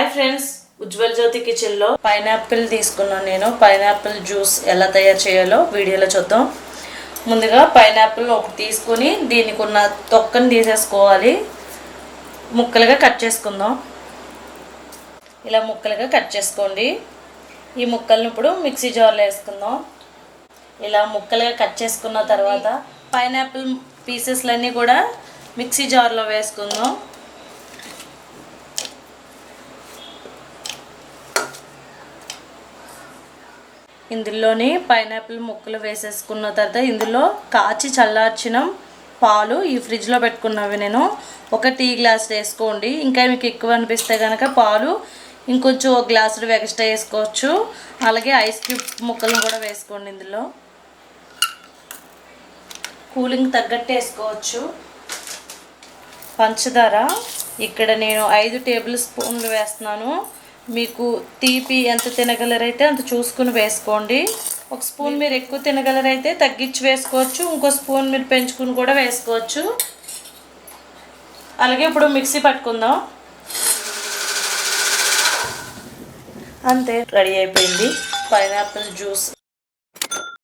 Hi friends Ujjwal జ్యోతి కిచెన్లో pineapple తీసుకున్నాను నేను. పైనాపిల్ జ్యూస్ ఎలా తయారు చేయాలో వీడియోలో చూద్దాం. ముందుగా పైనాపిల్ ఒకటి తీసుకొని దీనికి ఉన్న తొక్కను తీసేసుకోవాలి. ముక్కలుగా కట్ చేసుకుందాం. ఇలా ముక్కలుగా కట్ చేసుకోండి. ఈ ముక్కల్ని ఇప్పుడు మిక్సీ జార్లో వేసుకుందాం. ఇలా ముక్కలుగా కట్ చేసుకున్న తర్వాత పైనాపిల్ పీసెస్లన్నీ కూడా మిక్సీ జార్లో వేసుకుందాం. ఇందులోని పైనాపిల్ ముక్కలు వేసేసుకున్న తర్వాత ఇందులో కాచి చల్లార్చిన పాలు ఈ ఫ్రిడ్జ్లో పెట్టుకున్నవి నేను. ఒక టీ గ్లాస్ వేసుకోండి. ఇంకా మీకు ఎక్కువ అనిపిస్తే కనుక పాలు ఇంకొంచెం ఒక గ్లాసులు ఎక్స్ట్రా వేసుకోవచ్చు. అలాగే ఐస్ క్యూబ్ ముక్కలను కూడా వేసుకోండి ఇందులో. కూలింగ్ తగ్గట్టు వేసుకోవచ్చు. పంచదార. ఇక్కడ నేను ఐదు టేబుల్ స్పూన్లు వేస్తున్నాను. మీకు తీపి ఎంత తినగలరైతే అంత చూసుకుని వేసుకోండి. ఒక స్పూన్ మీరు ఎక్కువ తినగలరైతే తగ్గించి వేసుకోవచ్చు. ఇంకో స్పూన్ మీరు పెంచుకుని కూడా వేసుకోవచ్చు. అలాగే ఇప్పుడు మిక్సీ పట్టుకుందాం. అంతే రెడీ అయిపోయింది. Pineapple juice.